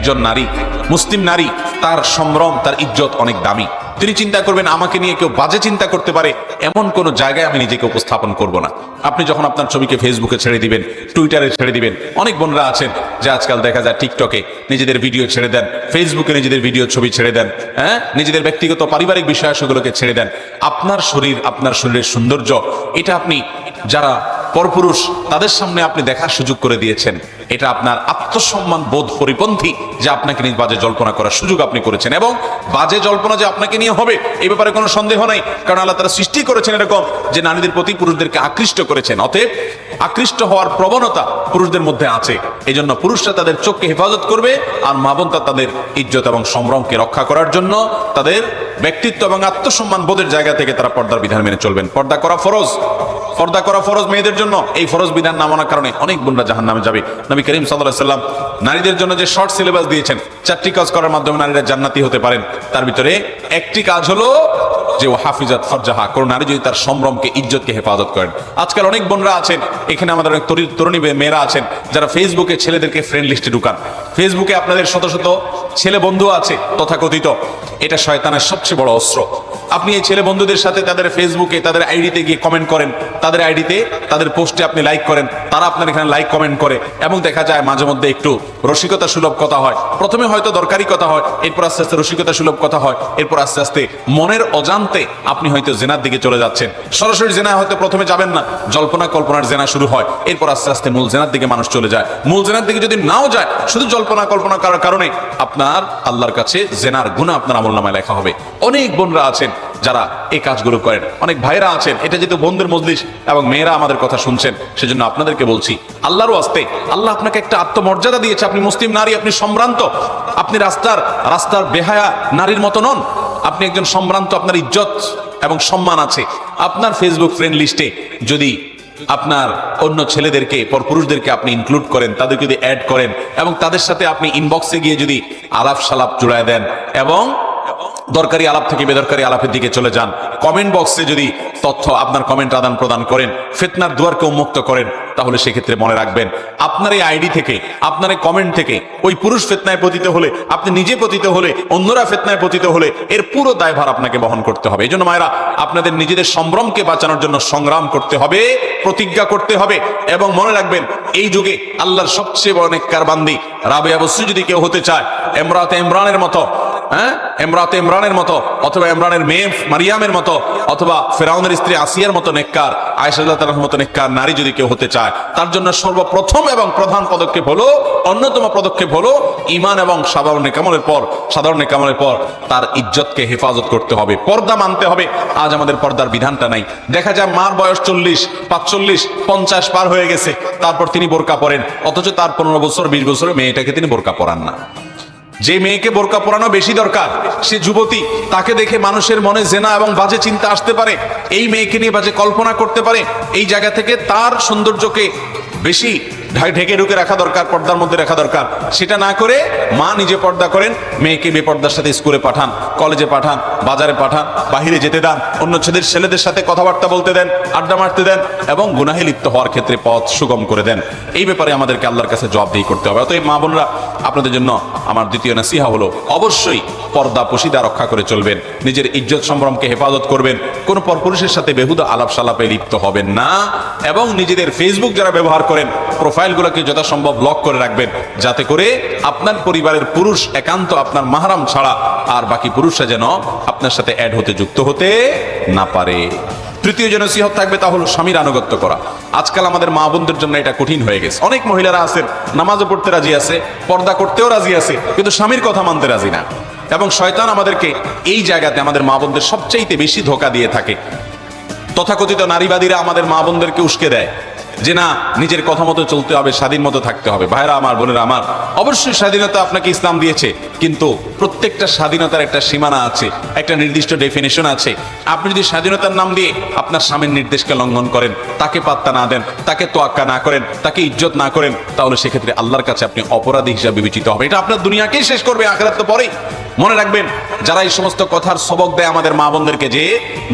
একজন নারী, মুসলিম নারী, তার সম্ভ্রম, তার ইজ্জত অনেক দামি। তিনি চিন্তা করবেন, আমাকে নিয়ে কেউ বাজে চিন্তা করতে পারে, এমন কোন জায়গায় আমি নিজেকে উপস্থাপন করব না। আপনি যখন আপনার ছবিকে ফেসবুকে ছেড়ে দিবেন টুইটারে ছেড়ে দিবেন, অনেক বোনরা আছেন যে আজকাল দেখা যায় টিকটকে নিজেদের ভিডিও ছেড়ে দেন ফেসবুকে নিজেদের ভিডিও ছবি ছেড়ে দেন হ্যাঁ? নিজেদের ব্যক্তিগত পারিবারিক বিষয়াশগুলোকে ছেড়ে দেন। আপনার শরীর, আপনার শরীরের সৌন্দর্য, এটা আপনি যারা পরপুরুষ, তাদের সামনে আপনি দেখার সুযোগ করে দিয়েছেন। এটা আপনার আত্মসম্মান বোধ পরিপন্থী যে আপনাকে নিয়ে বাজে জল্পনা করার সুযোগ আপনি করেছেন। এবং বাজে জল্পনা যে আপনাকে নিয়ে হবে এই ব্যাপারে কোনো সন্দেহ নাই, কারণ আল্লাহ তারা সৃষ্টি করেছেন এরকম যে নারীদের প্রতি পুরুষদেরকে আকৃষ্ট করেছেন। অতএব আকৃষ্ট হওয়ার প্রবণতা পুরুষদের মধ্যে আছে। এই জন্য পুরুষরা তাদের চোখকে হেফাজত করবে আর মা বোন তা তাদের ইজ্জত এবং সম্ভ্রমকে রক্ষা করার জন্য তাদের ব্যক্তিত্ব এবং আত্মসম্মান বোধের জায়গা থেকে তারা পর্দার বিধান মেনে চলবেন। পর্দা করা ফরজ। পর্দা করা ফরজ মেয়েদের জন্য। এই ফরজ বিধান না মানার কারণে অনেক বোনরা জাহান নামে যাবে। নবী করিম সাল্লাহ সাল্লাম নারীদের জন্য যে শর্ট সিলেবাস দিয়েছেন, চারটি কাজ করার মাধ্যমে নারীরা জান্নাতি হতে পারেন। তার ভিতরে একটি কাজ হলো যে ও হাফিজাত ফরজাহা, কোন নারী যদি তার সম্ভ্রমকে, ইজ্জতকে হেফাজত করেন। আজকাল অনেক বোনরা আছেন, এখানে আমাদের অনেক তরুণ- মেয়েরা আছেন, যারা ফেসবুকে ছেলেদেরকে ফ্রেন্ড লিস্টে ঢুকান। ফেসবুকে আপনাদের শত শত ছেলে বন্ধু আছে, তথাকথিত। এটা শয়তানের সবচেয়ে বড় অস্ত্র। আপনি এই ছেলে বন্ধুদের সাথে তাদের ফেসবুকে তাদের আইডিতে গিয়ে কমেন্ট করেন, তাদের আইডিতে তাদের পোস্টে আপনি লাইক করেন, তারা আপনার এখানে লাইক কমেন্ট করে। এবং দেখা যায় মাঝে মধ্যে একটু রসিকতা সুলভ কথা হয়। প্রথমে হয়তো দরকারি কথা হয়, এরপর আস্তে আস্তে রসিকতা সুলভ কথা হয়, এরপর আস্তে আস্তে মনের অজান্তে আপনি হয়তো জেনার দিকে চলে যাচ্ছেন। সরাসরি জেনা হয়তো প্রথমে যাবেন না। জল্পনা কল্পনার জেনা শুরু হয়। এরপর আস্তে আস্তে মূল জেনার দিকে মানুষ চলে যায়। মূল জেনার দিকে যদি নাও যায়, শুধু জল্পনা কল্পনা করার কারণে আপনার আল্লাহর কাছে জেনার গুণা আপনার আমল নামায় লেখা হবে। অনেক বোনরা আছেন যারা এই কাজগুলো করেন। অনেক ভাইরা আছেন। এটা যেহেতু বন্ধুর মজলিস এবং মেয়েরা আমাদের কথা শুনছেন, সেজন্য আপনাদেরকে বলছি আল্লাহরও আসতে আল্লাহ আপনাকে একটা আত্মমর্যাদা দিয়েছে। আপনি মুসলিম নারী, আপনি সম্ভ্রান্ত। আপনি রাস্তার রাস্তার বেহায়া নারীর মতো নন। আপনি একজন সম্ভ্রান্ত, আপনার ইজ্জত এবং সম্মান আছে। আপনার ফেসবুক ফ্রেন্ড লিস্টে যদি আপনার অন্য ছেলেদেরকে পর পুরুষদেরকে আপনি ইনক্লুড করেন, তাদেরকে যদি অ্যাড করেন এবং তাদের সাথে আপনি ইনবক্সে গিয়ে যদি আলাপ সালাপ জুড়ায় দেন এবং দরকারি আলাপ থেকে বেদরকারি আলাপের দিকে চলে যান। কমেন্ট বক্সে যদি তথ্য আপনার কমেন্ট আদান প্রদান করেন, ফেতনার দুয়ারকে উন্মুক্ত করেন, তাহলে সেক্ষেত্রে মনে রাখবেন, আপনার এই আইডি থেকে, আপনার এই কমেন্ট থেকে ওই পুরুষ ফেতনায় পতিত হলে, আপনি নিজে পতিত হলে, অন্যরা ফেতনায় পতিত হলে, এর পুরো দায়ভার আপনাকে বহন করতে হবে। এই জন্য মায়েরা, আপনাদের নিজেদের সম্ভ্রমকে বাঁচানোর জন্য সংগ্রাম করতে হবে। প্রতিজ্ঞা করতে হবে এবং মনে রাখবেন, এই যুগে আল্লাহর সবচেয়ে বড় নেককার বান্দি রাবে অবশ্যই যদি কেউ হতে চায়, এমরাতে ইমরানের মতো হ্যাঁ? এমরাতে ইমরানের মতো, অথবা ইমরানের মেয়ে মারিয়ামের মতো, অথবা ফেরাউনের স্ত্রী আসিয়ার মতো নেককার আয়সাল্লাহ মতো নেককার নারী যদি কেউ হতে চায়, তার জন্য সর্বপ্রথম এবং প্রধান পদক্ষেপ হলো, অন্যতম পদক্ষেপ হলো ইমান এবং সাধারণ নেকামলের পর, সাধারণ নেকামলের পর তার ইজ্জতকে হেফাজত করতে হবে। পর্দা মানতে হবে, আজ আমাদের পর্দার বিধানটা নাই। দেখা যায় মার বয়স চল্লিশ পাঁচচল্লিশ পঞ্চাশ পার হয়ে গেছে। তারপর তিনি বোরকা পরেন। অথচ তার পনেরো বছর, বিশ বছরের মেয়েটাকে তিনি বোরকা পরান না। যে মেয়েকে বোরকা পরানো বেশি দরকার, সে যুবতী, তাকে দেখে মানুষের মনে জেনা এবং বাজে চিন্তা আসতে পারে। এই মেয়েকে নিয়ে বাজে কল্পনা করতে পারে। এই জায়গা থেকে তার সৌন্দর্যকে বেশি ঢেকে ঢুকে রাখা দরকার, পর্দার মধ্যে রাখা দরকার। সেটা না করে মা নিজে পর্দা করেন, মেয়েকে বেপর্দার সাথে স্কুলে পাঠান, কলেজে পাঠান, বাজারে পাঠান, বাহিরে যেতে দেন, অন্য ছেলেদের ছেলেদের সাথে কথাবার্তা বলতে দেন, আড্ডা মারতে দেন এবং গুনাহে লিপ্ত হওয়ার ক্ষেত্রে পথ সুগম করে দেন। এই ব্যাপারে আমাদেরকে আল্লাহর কাছে জবাবদিহি করতে হবে। অতএব মা বোনরা, আপনাদের জন্য আমার দ্বিতীয় নাসিহা হলো, অবশ্যই পর্দা পশিদা রক্ষা করে চলবেন, নিজের ইজ্জত সম্ভ্রমকে হেফাজত করবেন, কোন পরপুরুষের সাথে বেহুদা আলাপ সালাপে লিপ্ত হবেন না এবং নিজেদের ফেসবুক যারা ব্যবহার করেন প্রোফাইলগুলোকে যথাসম্ভব লক করে রাখবেন, যাতে করে আপনার পরিবারের পুরুষ একান্ত আপনার মাহারাম ছাড়া আর বাকি পুরুষরা যেন আপনার সাথে অ্যাড হতে যুক্ত হতে না পারে। তৃতীয় যে নসিহত থাকবে তা হলো স্বামীর আনুগত্য করা। আজকাল আমাদের মা বোনদের জন্য এটা কঠিন হয়ে গেছে। অনেক মহিলারা আছেন, নামাজও পড়তে রাজি আছে, পর্দা করতেও রাজি আছে, কিন্তু স্বামীর কথা মানতে রাজি না। এবং শয়তান আমাদেরকে এই জায়গাতে আমাদের মা বোনদের সবচাইতে বেশি ধোকা দিয়ে থাকে। তথাকথিত নারীবাদীরা আমাদের মা বোনদেরকে উস্কে দেয়। যে না, নিজের কথা মতো চলতে হবে, স্বাধীন মতো থাকতে হবে। ভাইরা আমার, বোনেরা আমার, অবশ্যই স্বাধীনতা আপনাকে ইসলাম দিয়েছে, কিন্তু প্রত্যেকটা স্বাধীনতার একটা সীমানা আছে, একটা নির্দিষ্ট ডেফিনেশন আছে। আপনি যদি স্বাধীনতার নাম দিয়ে আপনার স্বামীর নির্দেশকে লঙ্ঘন করেন, তাকে পাত্তা না দেন, তাকে তোয়াক্কা না করেন, তাকে ইজ্জত না করেন, তাহলে সেক্ষেত্রে আল্লাহর কাছে আপনি অপরাধী হিসাবে বিবেচিত হবে এটা আপনার দুনিয়াকেই শেষ করবে, আখেরাত তো পরেই। মনে রাখবেন, যারা এই সমস্ত কথার সবক দেয় আমাদের মা বোনদেরকে যে,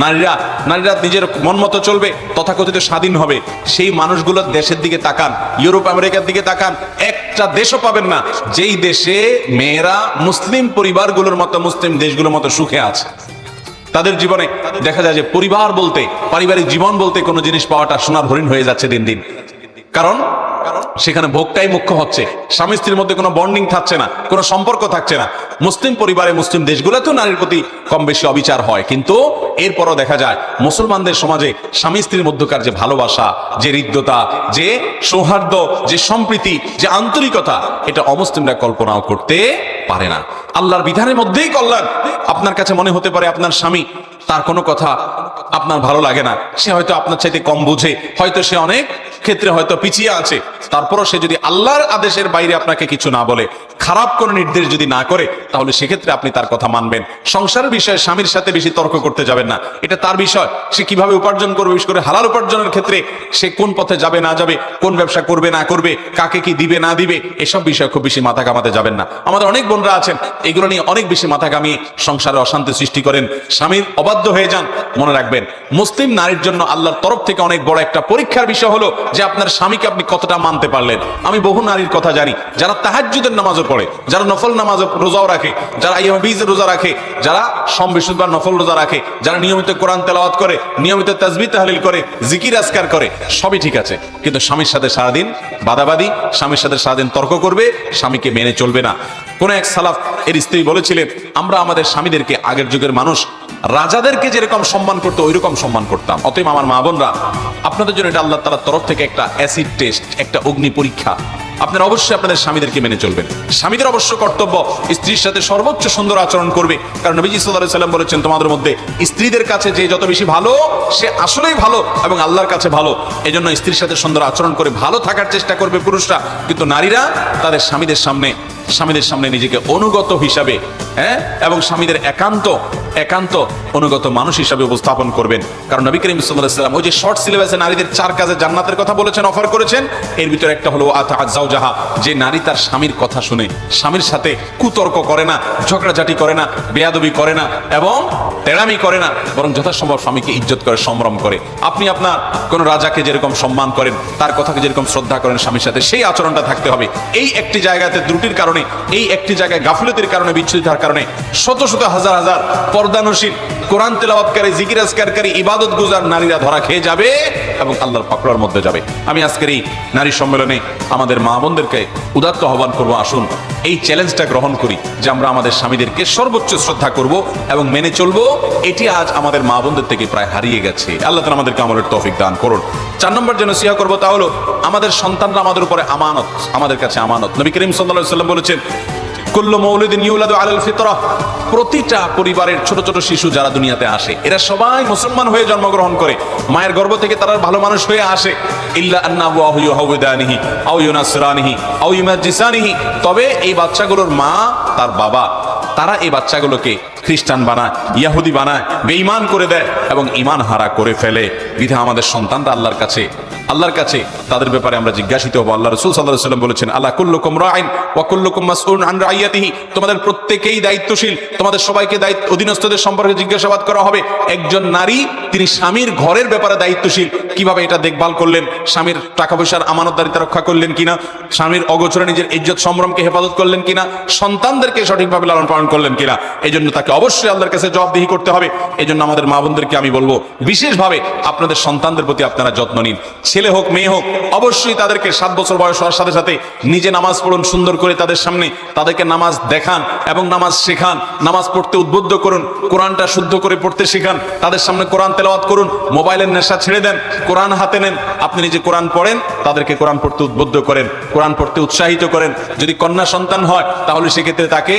নারীরা নারীরা নিজের মন মতো চলবে, তথাকথিত স্বাধীন হবে, সেই মানুষ মানুষগুলোর দেশের দিকে তাকান, ইউরোপ, আমেরিকার দিকে তাকান, একটা দেশও পাবেন না। যেই দেশে মেয়েরা মুসলিম পরিবারগুলোর মতো, মুসলিম দেশগুলোর মতো সুখে আছে। তাদের জীবনে দেখা যায় যে পরিবার বলতে, পারিবারিক জীবন বলতে কোনো জিনিস পাওয়াটা সোনার হরিণ হয়ে যাচ্ছে দিন দিন। কারণ সেখানে ভোগটাই মুখ্য হচ্ছে। স্বামী স্ত্রীর মধ্যে কোনো বন্ডিং থাকছে না, কোনো সম্পর্ক থাকছে না। মুসলিম পরিবারে মুসলিম দেশগুলোতেও নারীর প্রতি কম বেশি অবিচার হয়। কিন্তু এরপরও দেখা যায়, মুসলমানদের সমাজে স্বামী স্ত্রীর মধ্যকার যে ভালোবাসা, যে হৃদ্যতা, যে সৌহার্দ্য, যে সম্প্রীতি, যে আন্তরিকতা, এটা অমুসলিমরা কল্পনাও করতে পারে না। আল্লাহর বিধানের মধ্যেই কল্যাণ। আপনার কাছে মনে হতে পারে আপনার স্বামী, তার কোনো কথা আপনার ভালো লাগে না। সে হয়তো আপনার চাইতে কম বুঝে, হয়তো সে অনেক ক্ষেত্রে হয়তো পিছিয়ে আছে। তারপরও সে যদি আল্লাহর আদেশের বাইরে আপনাকে কিছু না বলে খারাপ কোনো নির্দেশ যদি না করে, তাহলে সেক্ষেত্রে আপনি তার কথা মানবেন। সংসারের বিষয়ে স্বামীর সাথে বেশি তর্ক করতে যাবেন না। এটা তার বিষয়। সে কীভাবে উপার্জন করবে, বিশেষ করে হালাল উপার্জনের ক্ষেত্রে সে কোন পথে যাবে, না যাবে, কোন ব্যবসা করবে, না করবে, কাকে কি দিবে, না দিবে, এসব বিষয়ে খুব বেশি মাথা কামাতে যাবেন না। আমাদের অনেক বোনরা আছেন, এগুলো নিয়ে অনেক বেশি মাথা কামিয়ে সংসারে অশান্তি সৃষ্টি করেন। স্বামীর অবাধ্য হয়ে যান, মনে রাখবেন। মুসলিম নারীর জন্য আল্লাহর তরফ থেকে অনেক বড় একটা পরীক্ষার বিষয় হলো যে আপনার স্বামীকে আপনি কতটা মানতে পারলেন। আমি বহু নারীর কথা জানি, যারা তাহাজ্জুদের নামাজও পড়ে, যারা নফল নামাজ রোজাও রাখে, যারা ইয়ামবিজ রোজা রাখে, যারা সম বৃহস্পতিবার নফল রোজা রাখে, যারা নিয়মিত কোরআন তেলাওয়াত করে, নিয়মিত তাজবি তাহলিল করে, জিকির আজকার করে, সবই ঠিক আছে। কিন্তু স্বামীর সাথে সারাদিন বাদাবাদি, স্বামীর সাথে সারাদিন তর্ক করবে, স্বামীকে মেনে চলবে না। কোন এক সালাফ এর স্ত্রী বলেছিলেন, আমরা আমাদের স্বামীদেরকে আগের যুগের মানুষ, রাজাদেরকে যেরকম সম্মান করতো ওই রকম সম্মান করতাম। অতএব আমার মা বোনরা, আপনাদের জন্য এটা আল্লাহ তালার তরফ থেকে একটা অ্যাসিড টেস্ট, একটা অগ্নি পরীক্ষা। আপনারা অবশ্যই আপনাদের স্বামীদেরকে মেনে চলবেন। স্বামীদের অবশ্য কর্তব্য স্ত্রীর সাথে সর্বোচ্চ সুন্দর আচরণ করবে। কারণ নবীজি সাল্লাহ সাল্লাম বলেছেন, তোমাদের মধ্যে স্ত্রীদের কাছে যে যত বেশি ভালো, সে আসলেই ভালো এবং আল্লাহর কাছে ভালো। এই জন্য স্ত্রীর সাথে সুন্দর আচরণ করে ভালো থাকার চেষ্টা করবে পুরুষরা। কিন্তু নারীরা তাদের স্বামীদের সামনে স্বামীদের সামনে নিজেকে অনুগত হিসাবে হ্যাঁ? এবং স্বামীদের একান্ত একান্ত অনুগত মানুষ হিসাবে উপস্থাপন করবেন। কারণ নবী করিম সাল্লাম ওই যে শর্ট সিলেবাসে নারীদের চার কাজে জান্নাতের কথা বলেছেন অফার করেছেন, এর ভিতরে একটা হলো আতাজাও যাহা যে নারী তার স্বামীর কথা শুনে, স্বামীর সাথে কুতর্ক করে না, ঝগড়াঝাটি করে না, বেয়াদবি করে না, এবং তেড়ামি করে না, বরং যথাসম্ভব স্বামীকে ইজ্জত করে, সম্ভ্রম করে। আপনি আপনার কোন রাজাকে যেরকম সম্মান করেন, তার কথাকে যেরকম শ্রদ্ধা করেন, স্বামীর সাথে সেই আচরণটা থাকতে হবে। এই একটি জায়গাতে ত্রুটির কারণে এই একটি জায়গায় গাফিলতির কারণে বিচ্ছুতি হওয়ার কারণে শত শত হাজার হাজার পর্দানসীন কোরআন তেলাবাদকারী জিকির আজকারকারী, ইবাদত গুজার নারীরা ধরা খেয়ে যাবে এবং আল্লাহর পাকড়ার মধ্যে যাবে। আমি আজকের এই নারী সম্মেলনে আমাদের মা বোনদেরকে উদাত্ত আহ্বান করব, আসুন এই চ্যালেঞ্জটা গ্রহণ করি, যে আমরা আমাদের স্বামীদেরকে সর্বোচ্চ শ্রদ্ধা করব এবং মেনে চলবো। এটি আজ আমাদের মা বোনদের থেকে প্রায় হারিয়ে গেছে। আল্লাহ তালা আমাদেরকে আমলের তৌফিক দান করুন। চার নম্বর যেন সিয়া করব তা হলো, আমাদের সন্তানরা আমাদের উপরে আমানত, আমাদের কাছে আমানত। নবী করিম সাল্লাহ সাল্লাম বলেছেন প্রতিটা পরিবারের ছোট ছোট শিশু যারা দুনিয়াতে আসে, এরা সবাই মুসলমান হয়ে জন্মগ্রহণ করে। মায়ের গর্ভ থেকে তারা ভালো মানুষ হয়ে আসে। তবে এই বাচ্চাগুলোর মা তার বাবা। তারা এই বাচ্চাগুলোকে খ্রিস্টান বানায়, ইয়াহুদি বানায়, বেঈমান করে দেয় এবং ইমান হারা করে ফেলে। বিধা আমাদের সন্তানরা আল্লাহর কাছে। আল্লাহর কাছে তাদের ব্যাপারে আমরা জিজ্ঞাসিত হব। আল্লাহ রসুল সাল্লাহ সাল্লাম বলেছেন আল্লাহ কুল্লুকুম রাইন ওয়াকুল্লুকুম মাসউন আন রাইয়াতিহি? তোমাদের প্রত্যেকেই দায়িত্বশীল। তোমাদের সবাইকে দায়িত্ব, অধীনস্থদের সম্পর্কে জিজ্ঞাসাবাদ করা হবে। একজন নারী, তিনি স্বামীর ঘরের ব্যাপারে দায়িত্বশীল। কীভাবে এটা দেখভাল করলেন? স্বামীর টাকা পয়সার আমানতদারিতা রক্ষা করলেন কিনা? স্বামীর অগোচরে নিজের ইজ্জত, সম্ভ্রমকে হেফাজত করলেন কিনা? সন্তানদেরকে সঠিকভাবে লালন পালন করলেন কিনা? এই জন্য তাকে অবশ্যই আল্লাহর কাছে জবাবদিহি করতে হবে। এই জন্য আমাদের মা বোনদেরকে আমি বলব, বিশেষভাবে আপনাদের সন্তানদের প্রতি আপনারা যত্ন নিন। ছেলে হোক, মেয়ে হোক, অবশ্যই তাদেরকে সাত বছর বয়স হওয়ার সাথে সাথে নিজে নামাজ পড়ুন, সুন্দর করে তাদের সামনে তাদেরকে নামাজ দেখান এবং নামাজ শেখান। নামাজ পড়তে উদ্বুদ্ধ করুন, কোরআনটা শুদ্ধ করে পড়তে শেখান। তাদের সামনে কোরআন তেলাওয়াত করুন, মোবাইলের নেশা ছেড়ে দেন, কোরআন হাতে নেন। আপনি নিজে কোরআন পড়েন, তাদেরকে কোরআন পড়তে উদ্বুদ্ধ করেন, কোরআন পড়তে উৎসাহিত করেন। যদি কন্যা সন্তান হয়, তাহলে সেক্ষেত্রে তাকে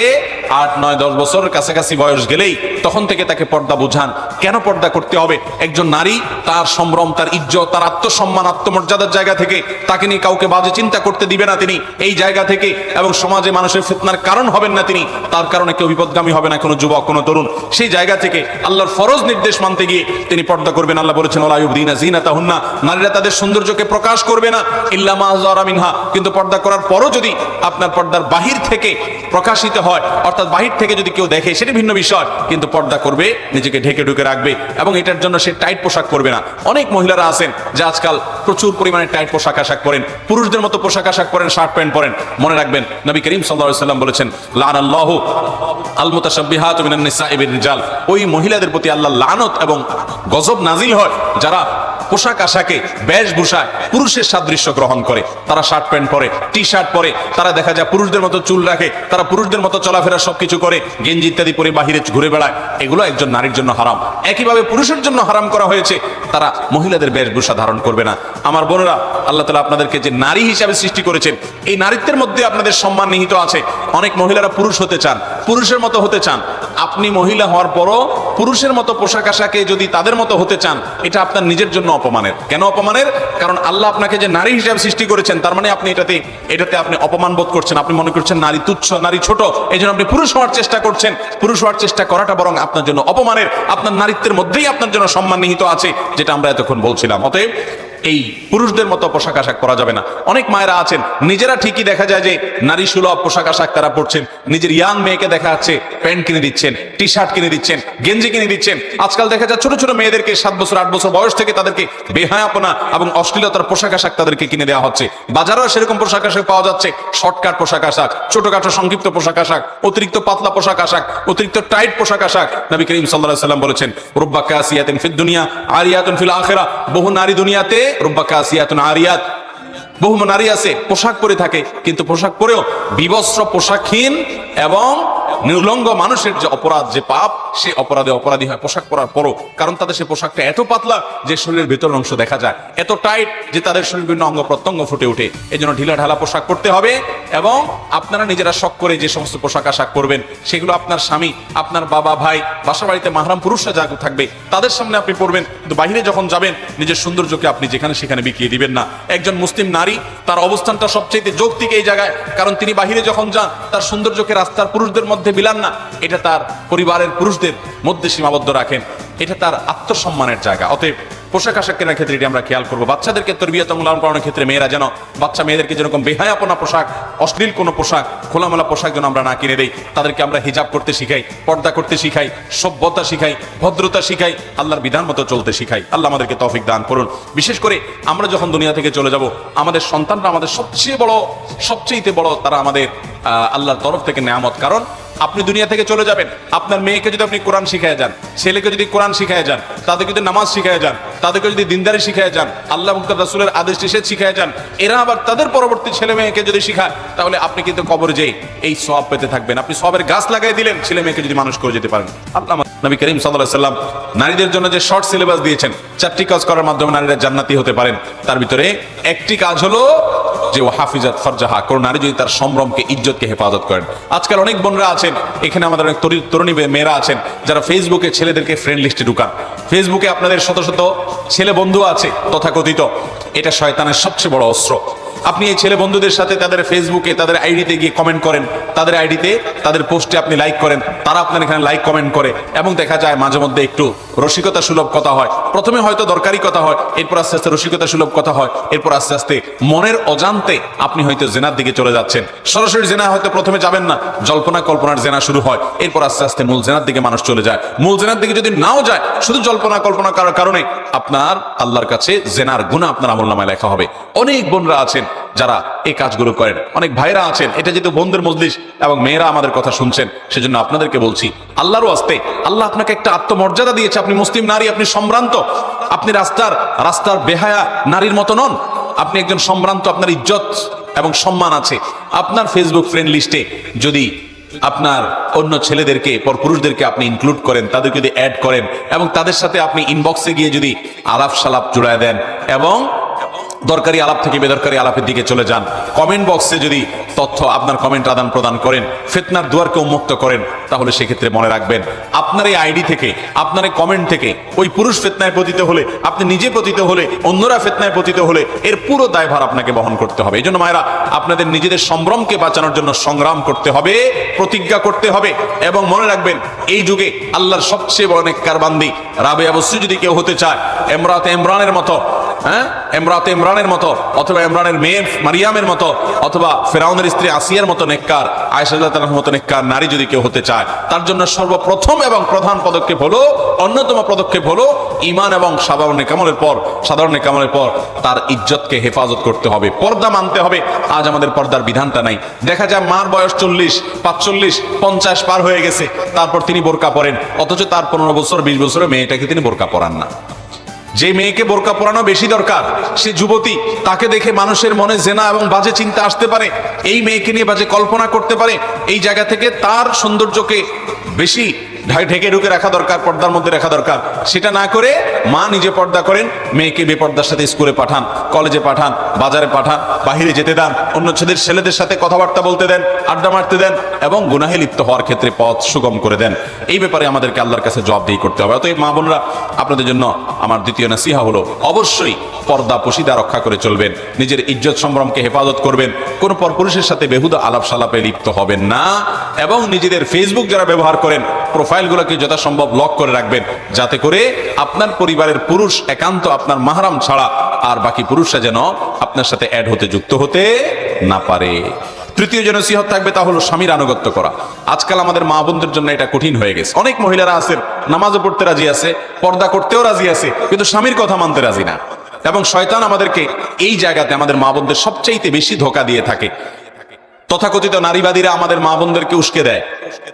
আট, নয়, দশ বছরের কাছাকাছি বয়স গেলেই তখন থেকে তাকে পর্দা বোঝান। কেন পর্দা করতে হবে? একজন নারী, তার সম্ভ্রম, তার ইজ্জত, তার আত্মসম্মান, আত্মমর্যাদার জায়গা থেকে তাকে নিয়ে কাউকে বাজে চিন্তা করতে দিবে না তিনি। এই জায়গা থেকে এবং সমাজে মানুষের ফিতনার কারণ হবেন না তিনি। তার কারণে কেউ বিপদগামী হবে না, কোনো যুবক, কোনো তরুণ। সেই জায়গা থেকে আল্লাহর ফরজ নির্দেশ মানতে গিয়ে তিনি পর্দা করবেন। আল্লাহ বলেছেন ওলাইউদ্দিনা জিনা তাহুন্না নারীরা তাদের সৌন্দর্যকে প্রকাশ করবে না। ইল্লামা মিনহা। কিন্তু পর্দা করার পরও যদি আপনার পর্দার বাহির থেকে প্রকাশিত হয়, অর্থাৎ বাহির থেকে যদি কেউ দেখে, সেটা ভিন্ন বিষয়, কিন্তু পর্দা করবে, নিজেকে ঢেকে ঢুকে রাখবে এবং এটার জন্য সে টাইট পোশাক পরবে না। অনেক মহিলারা আছেন যে আজকাল প্রচুর পরিমাণে টাইট পোশাক আশাক পরেন, পুরুষদের মতো পোশাক আশাক পরেন, শার্ট প্যান্ট পরেন। মনে রাখবেন, নবী করিম সাল্লাল্লাহু সাল্লাম বলেছেন, লানাল্লাহু আল মুতাশাব্বিহাতু মিনান নিসাই বির রিজাল। ওই মহিলাদের প্রতি আল্লাহ লানত এবং গজব নাজিল হয়, যারা পোশাক আশাকে বেশভূষায় পুরুষের সাদৃশ্য গ্রহণ করে। তারা শার্ট প্যান্ট পরে টি শার্ট পরে, তারা দেখা যায় পুরুষদের মতো চুল রাখে, তারা পুরুষদের মতো চলাফেরা সবকিছু করে, গেঞ্জি ইত্যাদি পরে বাহিরে ঘুরে বেড়ায়, এগুলো একজন নারীর জন্য হারাম। একইভাবে পুরুষের জন্য হারাম করা হয়েছে, তারা মহিলাদের বেশভূষা ধারণ করবে না। আমার বোনেরা, আল্লাহ তালা আপনাদেরকে যে নারী হিসাবে সৃষ্টি করেছেন, এই নারীত্বের মধ্যে আপনাদের সম্মান নিহিত আছে। অনেক মহিলারা পুরুষ হতে চান, পুরুষের মতো হতে চান। আপনি মহিলা হওয়ার পরও পুরুষের মতো পোশাক আশাকে যদি তাদের মতো হতে চান, এটা আপনার নিজের জন্য অপমানের। কেন অপমানের? কারণ আল্লাহ আপনাকে যে নারী হিসাবে সৃষ্টি করেছেন, তার মানে আপনি এটাতে এটাতে আপনি অপমান বোধ করছেন। আপনি মনে করছেন নারী তুচ্ছ, নারী ছোট। এই জন্য আপনি পুরুষ হওয়ার চেষ্টা করছেন। পুরুষ হওয়ার চেষ্টা করাটা বরং আপনার জন্য অপমানের। আপনার নারীত্বের মধ্যেই আপনার জন্য সম্মান নিহিত আছে, যেটা আমরা এতক্ষণ বলছিলাম। অতএব এই পুরুষদের মতো পোশাক আশাক পরা যাবে না। অনেক মায়েরা আছেন, নিজেরা ঠিকই দেখা যায় যে নারী সুলভ পোশাক আশাক তারা পরছেন, নিজের ইয়াং মেয়েকে দেখা যাচ্ছে প্যান্ট কিনে দিচ্ছেন টি শার্ট কিনে দিচ্ছেন, গেঞ্জি কিনে দিচ্ছেন। আজকাল দেখা যায় ছোট ছোট মেয়েদেরকে সাত বছর, আট বছর বয়স থেকে তাদেরকে বেহায়াপনা এবং অশ্লীলতার পোশাক আশাক তাদেরকে কিনে দেওয়া হচ্ছে। বাজারেও সেরকম পোশাক আশাক পাওয়া যাচ্ছে, শর্টকাট পোশাক আশাক, ছোটখাটো সংক্ষিপ্ত পোশাক আশাক, অতিরিক্ত পাতলা পোশাক আশাক, অতিরিক্ত টাইট পোশাক আশাক। নবী করিম আলাইহি সাল্লাম বলেছেন, রুব্বা কাসিয়াতিন ফিদ দুনিয়া, আরিয়াতুন ফিল আখিরা। বহু নারী দুনিয়াতে রুব্বা কাসিয়াতুন আরিয়াত বহু নারী আছে, পোশাক পরে থাকে, কিন্তু পোশাক পরেও বিবস্ত্র, পোশাকহীন এবং নির্লঙ্গ মানুষের যে অপরাধ, যে পাপ, সে অপরাধে অপরাধী হয় পোশাক পরার পরও। কারণ তাদের সে পোশাকটা এত পাতলা যে শরীরের ভেতর অংশ দেখা যায়। এত টাইট যে তাদের শরীর বিভিন্ন অঙ্গ প্রত্যঙ্গ ফুটে ওঠে। এই জন্য ঢিলা ঢালা পোশাক পরতে হবে এবং আপনারা নিজেরা শখ করে যে সমস্ত পোশাক আশাক করবেন সেগুলো আপনার স্বামী, আপনার বাবা, ভাই বাসা বাড়িতে মাহরাম পুরুষরা যা থাকবে, তাদের সামনে আপনি পড়বেন কিন্তু বাইরে যখন যাবেন, নিজের সৌন্দর্যকে আপনি যেখানে সেখানে বিকিয়ে দিবেন না। একজন মুসলিম নারী তার অবস্থানটা সবচেয়ে যৌক্তিক এই জায়গায়। কারণ তিনি বাহিরে যখন যান, তার সৌন্দর্যকে রাস্তার পুরুষদের মধ্যে বিলান না। এটা তার পরিবারের পুরুষদের মধ্যে সীমাবদ্ধ রাখেন। এটা তার আত্মসম্মানের জায়গা। অতএব পোশাক আশাক কেনার ক্ষেত্রে এটি আমরা খেয়াল করব। বাচ্চাদেরকে তরবিয়ত লালন পালনের ক্ষেত্রে মেয়েরা যেন, বাচ্চা মেয়েদেরকে যেরকম বেহায়াপনা পোশাক, অশ্লীল কোনো পোশাক, খোলামেলা পোশাক যেন আমরা না কিনে দেই, তাদেরকে আমরা হিজাব করতে শিখাই, পর্দা করতে শিখাই, সভ্যতা শিখাই, ভদ্রতা শিখাই, আল্লাহর বিধান মতো চলতে শিখাই। আল্লাহ আমাদেরকে তফিক দান করুন। বিশেষ করে আমরা যখন দুনিয়া থেকে চলে যাব, আমাদের সন্তানরা আমাদের সবচেয়ে বড় সবচেয়ে বড় তারা আমাদের আল্লাহর তরফ থেকে নেয়ামত। কারণ আপনি দুনিয়া থেকে চলে যাবেন। আপনার মেয়েকে যদি আপনি কোরআন শিখায় যান, ছেলেকে যদি কোরআন শিখায় যান, তাদেরকে যদি নামাজ শিখায় যান, তাদেরকে যদি দিনদারি শিখায় যান, আল্লাহ মুক্ত রাসুলের আদেশ নিষেধ শিখায় যান, এরা আবার তাদের পরবর্তী ছেলে মেয়েকে যদি শিখায়, তাহলে আপনি কিন্তু কবর যেই এই সব পেতে থাকবেন। আপনি সবের গাছ লাগাই দিলেন, ছেলে মেয়েকে যদি মানুষ করে যেতে পারেন। আল্লাহ নবী করিম সাল্লাহ সাল্লাম নারীদের জন্য যে শর্ট সিলেবাস দিয়েছেন, চারটি কাজ করার মাধ্যমে নারীরা জান্নাতি হতে পারেন। তার ভিতরে একটি কাজ হলো যে ও হাফিজাত ফরজাহা, কোন নারী যদি তার সম্ভ্রমকে, ইজ্জতকে হেফাজত করেন। আজকাল অনেক বোনরা আছেন, এখানে আমাদের অনেক তরুণী মেয়েরা আছেন, যারা ফেসবুকে ছেলেদেরকে ফ্রেন্ড লিস্টে ঢুকান। ফেসবুকে আপনাদের শত শত ছেলে বন্ধু আছে তথাকথিত। এটা শয়তানের সবচেয়ে বড় অস্ত্র। আপনি এই ছেলে বন্ধুদের সাথে তাদের ফেসবুকে তাদের আইডিতে গিয়ে কমেন্ট করেন। তাদের আইডিতে তাদের পোস্টে আপনি লাইক করেন। তারা আপনার এখানে লাইক কমেন্ট করে। এবং দেখা যায় মাঝে মধ্যে একটু রসিকতা সুলভ কথা হয়। প্রথমে হয়তো দরকারি কথা হয়, এরপর আস্তে আস্তে রসিকতা সুলভ কথা হয়, এরপর আস্তে আস্তে মনের অজান্তে আপনি হয়তো জেনার দিকে চলে যাচ্ছেন। সরাসরি জেনা হয়তো প্রথমে যাবেন না, জল্পনা কল্পনার জেনা শুরু হয়, এরপর আস্তে আস্তে মূল জেনার দিকে মানুষ চলে যায়। মূল জেনার দিকে যদি নাও যায়, শুধু জল্পনা কল্পনা করার কারণে আপনার আল্লাহর কাছে জেনার গুণা আপনার আমল নামায় লেখা হবে। অনেক বোনরা আছেন যারা এই কাজগুলো করেন। অনেক ভাইরা আছেন, এটা যেহেতু বন্ধুর মজলিস এবং মেয়েরা আমাদের কথা শুনছেন, সেজন্য আপনাদেরকে বলছি আল্লাহরও আসতে আল্লাহ আপনাকে একটা আত্মমর্যাদা দিয়েছে, আপনি মুসলিম নারী, আপনি সম্ভ্রান্ত, আপনি রাস্তার রাস্তার বেহায়া নারীর মতো নন, আপনি একজন সম্ভ্রান্ত, আপনার ইজ্জত এবং সম্মান আছে। আপনার ফেসবুক ফ্রেন্ড লিস্টে যদি আপনার অন্য ছেলেদেরকে পর পুরুষদেরকে আপনি ইনক্লুড করেন, তাদেরকে যদি অ্যাড করেন, এবং তাদের সাথে আপনি ইনবক্সে গিয়ে যদি আলাপ সালাপ জুড়ায় দেন, এবং দরকারি আলাপ থেকে বেদরকারি আলাপের দিকে চলে যান। কমেন্ট বক্সে যদি তথ্য আপনার কমেন্ট আদান প্রদান করেন, ফেতনার দুয়ারকে উন্মুক্ত করেন, তাহলে সেক্ষেত্রে মনে রাখবেন, আপনার এই আইডি থেকে, আপনার এই কমেন্ট থেকে, ওই পুরুষ ফেতনায় পতিত হলে, আপনি নিজে পতিত হলে, অন্যরা ফেতনায় পতিত হলে, এর পুরো দায়ভার আপনাকে বহন করতে হবে। এই জন্য মায়েরা, আপনাদের নিজেদের সম্ভ্রমকে বাঁচানোর জন্য সংগ্রাম করতে হবে, প্রতিজ্ঞা করতে হবে, এবং মনে রাখবেন, এই যুগে আল্লাহর সবচেয়ে বড় নেককার বান্দি রাবে অবশ্যই যদি কেউ হতে চায়, এমরাত এমরানের মতো হ্যাঁ? এমরাতে ইমরানের মতো, অথবা ইমরানের মেয়ে মারিয়ামের মতো, অথবা ফেরাউনের স্ত্রী আসিয়ার মতো নেককার আয়সাল্লাহ মতো নেককার নারী যদি কেউ হতে চায়, তার জন্য সর্বপ্রথম এবং প্রধান পদক্ষেপ হলো, অন্যতম পদক্ষেপ হলো ইমান এবং সাধারণ পর সাধারণ পর তার ইজ্জতকে হেফাজত করতে হবে। পর্দা মানতে হবে, আজ আমাদের পর্দার বিধানটা নাই। দেখা যায় মার বয়স চল্লিশ, পাঁচচল্লিশ, পঞ্চাশ পার হয়ে গেছে, তারপর তিনি বোরকা পরেন, অথচ তার পনেরো বছর, বিশ বছরের মেয়েটাকে তিনি বোরকা পরান না। যে মেয়েকে বোরকা পরানো বেশি দরকার, সে যুবতী, তাকে দেখে মানুষের মনে জেনা এবং বাজে চিন্তা আসতে পারে। এই মেয়েকে নিয়ে বাজে কল্পনা করতে পারে। এই জায়গা থেকে তার সৌন্দর্যকে বেশি ঢেকে ঢুকে রাখা দরকার, পর্দার মধ্যে রাখা দরকার। সেটা না করে মা নিজে পর্দা করেন, মেয়েকে বেপর্দার সাথে স্কুলে পাঠান, কলেজে পাঠান, বাজারে পাঠান, বাহিরে যেতে দেন, অন্য ছেলেদের ছেলেদের সাথে কথাবার্তা বলতে দেন, আড্ডা মারতে দেন, এবং গুনাহে লিপ্ত হওয়ার ক্ষেত্রে পথ সুগম করে দেন। এই ব্যাপারে আমাদেরকে আল্লাহর কাছে জবাবদিহি করতে হবে। অতএব মা বোনরা, আপনাদের জন্য আমার দ্বিতীয় নাসিহা হলো, অবশ্যই পর্দা পশিদা রক্ষা করে চলবেন, নিজের ইজ্জত সম্ভ্রমকে হেফাজত করবেন, কোন পরপুরুষের সাথে বেহুদা আলাপ সালাপে লিপ্ত হবেন না, এবং নিজেদের ফেসবুক যারা ব্যবহার করেন প্রোফাইলগুলোকে যথাসম্ভব লক করে রাখবেন, যাতে করে আপনার পরিবারের পুরুষ একান্ত আপনার মাহারাম ছাড়া আর বাকি পুরুষরা যেন আপনার সাথে অ্যাড হতে যুক্ত হতে না পারে। তৃতীয় যে নসিহত থাকবে তা হলো স্বামীর আনুগত্য করা। আজকাল আমাদের মা বোনদের জন্য এটা কঠিন হয়ে গেছে। অনেক মহিলারা আছেন নামাজও পড়তে রাজি আছে, পর্দা করতেও রাজি আছে, কিন্তু স্বামীর কথা মানতে রাজি না। এবং শয়তান আমাদেরকে এই জায়গাতে আমাদের মা বোনদের সবচাইতে বেশি ধোকা দিয়ে থাকে। তথাকথিত নারীবাদীরা আমাদের মা বোনদেরকে উস্কে দেয়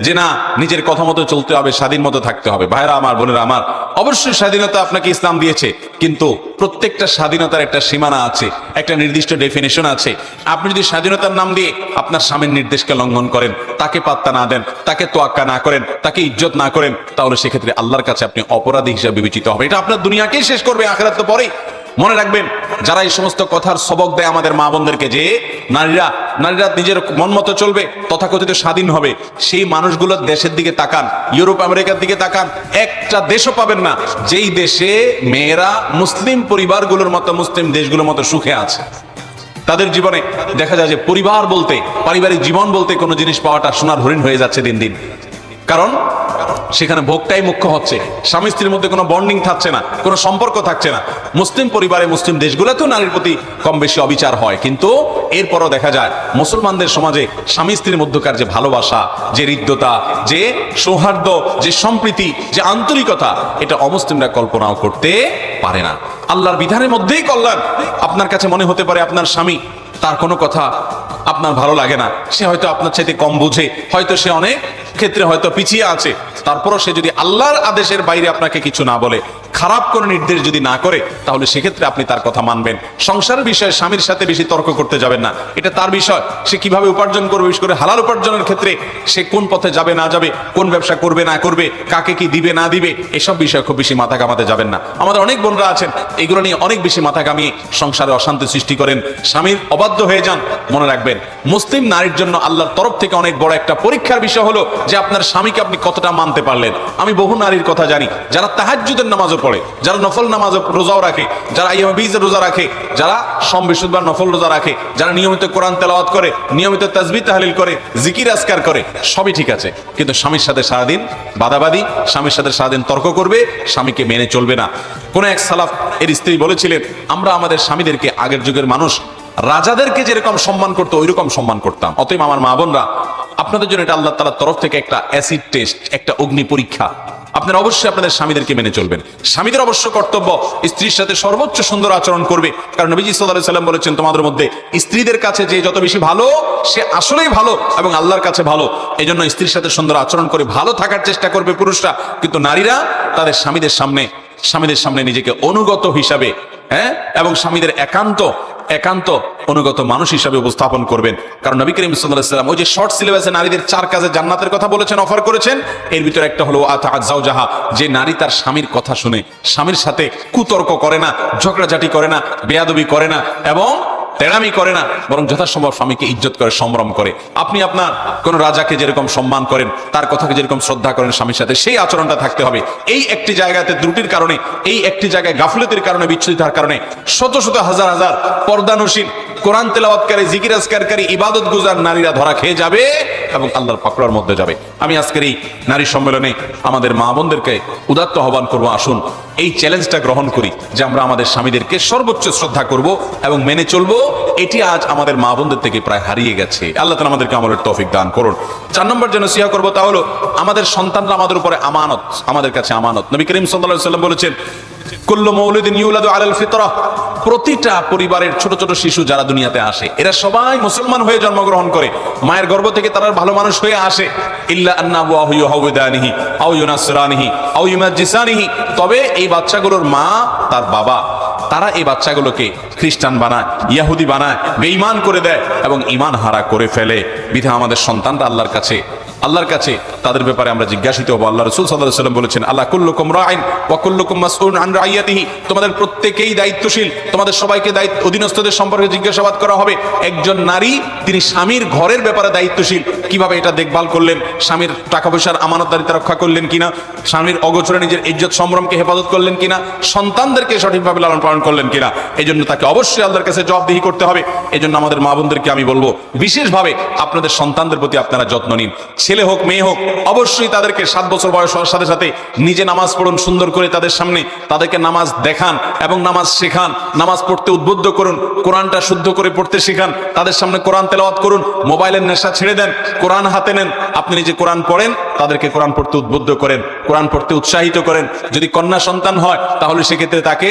যে না, নিজের কথা মতো চলতে হবে, স্বাধীন মতো থাকতে হবে। ভাইরা আমার, বোনেরা আমার, অবশ্যই স্বাধীনতা আপনাকে ইসলাম দিয়েছে, কিন্তু প্রত্যেকটা স্বাধীনতার একটা সীমানা আছে, একটা নির্দিষ্ট ডেফিনেশন আছে। আপনি যদি স্বাধীনতার নাম দিয়ে আপনার স্বামীর নির্দেশকে লঙ্ঘন করেন, তাকে পাত্তা না দেন, তাকে তোয়াক্কা না করেন, তাকে ইজ্জত না করেন, তাহলে সেক্ষেত্রে আল্লাহর কাছে আপনি অপরাধী হিসেবে বিবেচিত হবে এটা আপনার দুনিয়াকেই শেষ করবে, আখেরাত তো পরেই। মনে রাখবেন, যারা এই সমস্ত কথার সবক দেয় আমাদের মা বোনদেরকে যে নারীরা নারীরা নিজের মন মতো চলবে, তথাকথিত স্বাধীন হবে। সেই মানুষগুলোর দেশের দিকে তাকান, ইউরোপ, আমেরিকার দিকে তাকান, একটা দেশও পাবেন না। যেই দেশে মেয়েরা মুসলিম পরিবারগুলোর মতো, মুসলিম দেশগুলোর মতো সুখে আছে। তাদের জীবনে দেখা যায় যে পরিবার বলতে, পারিবারিক জীবন বলতে কোনো জিনিস পাওয়াটা সোনার হরিণ হয়ে যাচ্ছে দিন দিন। কারণ সেখানে ভোগটাই মুখ্য হচ্ছে। স্বামী স্ত্রীর মধ্যে কোনো বন্ডিং থাকছে না, কোনো সম্পর্ক থাকছে না। মুসলিম পরিবারে মুসলিম দেশগুলোতেও নারীর প্রতি কম বেশি অবিচার হয়। কিন্তু এরপরও দেখা যায়, মুসলমানদের সমাজে স্বামী স্ত্রীর মধ্যকার যে ভালোবাসা, যে হৃদ্যতা, যে সৌহার্দ্য, যে সম্প্রীতি, যে আন্তরিকতা, এটা অমুসলিমরা কল্পনাও করতে পারে না। আল্লাহর বিধানের মধ্যেই কল্যাণ। আপনার কাছে মনে হতে পারে আপনার স্বামী, তার কোনো কথা আপনার ভালো লাগে না। সে হয়তো আপনার চাইতে কম বুঝে, হয়তো সে অনেক ক্ষেত্রে হয়তো পিছিয়ে আছে। তারপরও সে যদি আল্লাহর আদেশের বাইরে আপনাকে কিছু না বলে খারাপ কোনো নির্দেশ যদি না করে, তাহলে সেক্ষেত্রে আপনি তার কথা মানবেন। সংসারের বিষয়ে স্বামীর সাথে বেশি তর্ক করতে যাবেন না। এটা তার বিষয়। সে কীভাবে উপার্জন করবে, বিশেষ করে হালাল উপার্জনের ক্ষেত্রে সে কোন পথে যাবে, না যাবে, কোন ব্যবসা করবে, না করবে, কাকে কি দিবে, না দিবে, এসব বিষয়ে খুব বেশি মাথা কামাতে যাবেন না। আমাদের অনেক বোনরা আছেন, এগুলো নিয়ে অনেক বেশি মাথা কামিয়ে সংসারে অশান্তি সৃষ্টি করেন। স্বামীর অবাধ্য হয়ে যান, মনে রাখবেন। মুসলিম নারীর জন্য আল্লাহর তরফ থেকে অনেক বড় একটা পরীক্ষার বিষয় হলো যে আপনার স্বামীকে আপনি কতটা মানতে পারলেন। আমি বহু নারীর কথা জানি, যারা তাহাজ্জুদের নামাজও পড়ে। যারা নফল নামাজ রোজাও রাখে, যারা ইয়ামবিজের রোজা রাখে, যারা সম বৃহস্পতিবার নফল রোজা রাখে, যারা নিয়মিত কোরআন তেলাওয়াত করে, নিয়মিত তাজবি তাহলিল করে, জিকির আজকার করে, সবই ঠিক আছে। কিন্তু স্বামীর সাথে সারাদিন বাদাবাদি, স্বামীর সাথে সারাদিন তর্ক করবে, স্বামীকে মেনে চলবে না। কোন এক সালাফ এর স্ত্রী বলেছিলেন, আমরা আমাদের স্বামীদেরকে আগের যুগের মানুষ রাজাদেরকে যেরকম সম্মান করতো ওই রকম সম্মান করতাম। অতএব আমার মা বোনরা, আপনাদের জন্য এটা আল্লাহ তালার তরফ থেকে একটা অ্যাসিড টেস্ট একটা অগ্নি পরীক্ষা। আপনারা অবশ্যই আপনাদের স্বামীদেরকে মেনে চলবেন। স্বামীদের অবশ্য কর্তব্য স্ত্রীর সাথে সর্বোচ্চ সুন্দর আচরণ করবে। কারণ নবীজি সাল্লাহ সাল্লাম বলেছেন, তোমাদের মধ্যে স্ত্রীদের কাছে যে যত বেশি ভালো, সে আসলেই ভালো এবং আল্লাহর কাছে ভালো। এই জন্য স্ত্রীর সাথে সুন্দর আচরণ করে ভালো থাকার চেষ্টা করবে পুরুষরা। কিন্তু নারীরা তাদের স্বামীদের সামনে স্বামীদের সামনে নিজেকে অনুগত হিসাবে হ্যাঁ? এবং স্বামীদের একান্ত একান্ত অনুগত মানুষ হিসাবে উপস্থাপন করবেন। কারণ নবী করিম সাল্লাম ওই যে শর্ট সিলেবাসে নারীদের চার কাজে জান্নাতের কথা বলেছেন অফার করেছেন। এর ভিতরে একটা হলো আতা জাহা যে নারী তার স্বামীর কথা শুনে, স্বামীর সাথে কুতর্ক করে না, ঝগড়াঝাটি করে না, বেয়াদবি করে না, এবং তেড়ামি করে না, বরং যথাসম্ভব স্বামীকে ইজ্জত করে, সম্ভ্রম করে। আপনি আপনার কোন রাজাকে যেরকম সম্মান করেন, তার কথাকে যেরকম শ্রদ্ধা করেন স্বামীর সাথে, সেই আচরণটা থাকতে হবে। এই একটি জায়গাতে ত্রুটির কারণে, এই একটি জায়গায় গাফলতির কারণে, বিচ্ছুরিত হওয়ার কারণে শত শত হাজার হাজার পর্দানসীন, কোরআন তেলাওয়াতকারী, জিকির ইবাদত গুজার নারীরা ধরা খেয়ে যাবে এবং আল্লাহর পাকড়ার মধ্যে যাবে। আমি আজকের এই নারী সম্মেলনে আমাদের মা বোনদেরকে উদাত্ত আহ্বান করব, আসুন এই চ্যালেঞ্জটা গ্রহণ করি যে আমরা আমাদের স্বামীদেরকে সর্বোচ্চ শ্রদ্ধা করব এবং মেনে চলবো। এটি আজ আমাদের মা বোনদের থেকে প্রায় হারিয়ে গেছে। আল্লাহ তালা আমাদেরকে আমলের তৌফিক দান করুন। চার নম্বর যেন সিয়া করব তা হলো, আমাদের সন্তানরা আমাদের উপরে আমানত, আমাদের কাছে আমানত। নবী করিম সাল্লাহ সাল্লাম বলেছেন কুল্লু মৌলুদিন ইউলাদু আলাল ফিতরা। প্রতিটা পরিবারের ছোট ছোট শিশু যারা দুনিয়াতে আসে, এরা সবাই মুসলমান হয়ে জন্মগ্রহণ করে। মায়ের গর্ভ থেকে তারা ভালো মানুষ হয়ে আসে। ইল্লা আন্না আবুয়াহু ইউহাউদানিহি, আও ইউনাসরানিহি আও ইউমাজ্জিসানিহি। তবে এই বাচ্চাগুলোর মা, তার বাবা, তারা এই বাচ্চাগুলোকে খ্রিস্টান বানায়, ইয়াহুদি বানায়, বেঈমান করে দেয় এবং ইমান হারা করে ফেলে। বিধা আমাদের সন্তানরা আল্লাহর কাছে আল্লাহর কাছে তাদের ব্যাপারে আমরা জিজ্ঞাসিত হব। আল্লাহ রসুল সাল্লাহ সাল্লাম বলেছেন আল্লাহ কুল্লুকুম রাইন ওয়া কুল্লুকুম মাসউল আন রাইয়াতিহি। তোমাদের প্রত্যেকেই দায়িত্বশীল। তোমাদের সবাইকে দায়িত্ব, অধীনস্থদের সম্পর্কে জিজ্ঞাসাবাদ করা হবে। একজন নারী, তিনি স্বামীর ঘরের ব্যাপারে দায়িত্বশীল। কীভাবে এটা দেখভাল করলেন? স্বামীর টাকা পয়সার আমানতদারিতা রক্ষা করলেন কিনা? স্বামীর অগোচরে নিজের ইজ্জত সম্ভ্রমকে হেফাজত করলেন কিনা? সন্তানদেরকে সঠিকভাবে লালন পালন করলেন কিনা? এই জন্য তাকে অবশ্যই আল্লাহর কাছে জবাবদিহি করতে হবে। এই জন্য আমাদের মা বোনদেরকে আমি বলব, বিশেষভাবে আপনাদের সন্তানদের প্রতি আপনারা যত্ন নিন। ছেলে হোক, মেয়ে হোক, অবশ্যই তাদেরকে সাত বছর বয়স হওয়ার সাথে সাথে নিজে নামাজ পড়ুন, সুন্দর করে তাদের সামনে তাদেরকে নামাজ দেখান এবং নামাজ শেখান। নামাজ পড়তে উদ্বুদ্ধ করুন, কোরআনটা শুদ্ধ করে পড়তে শেখান। তাদের সামনে কোরআন তেলাওয়াত করুন, মোবাইলের নেশা ছেড়ে দেন, কোরআন হাতে নেন। আপনি নিজে কোরআন পড়েন, তাদেরকে কোরআন পড়তে উদ্বুদ্ধ করেন, কোরআন পড়তে উৎসাহিত করেন। যদি কন্যা সন্তান হয়, তাহলে সেক্ষেত্রে তাকে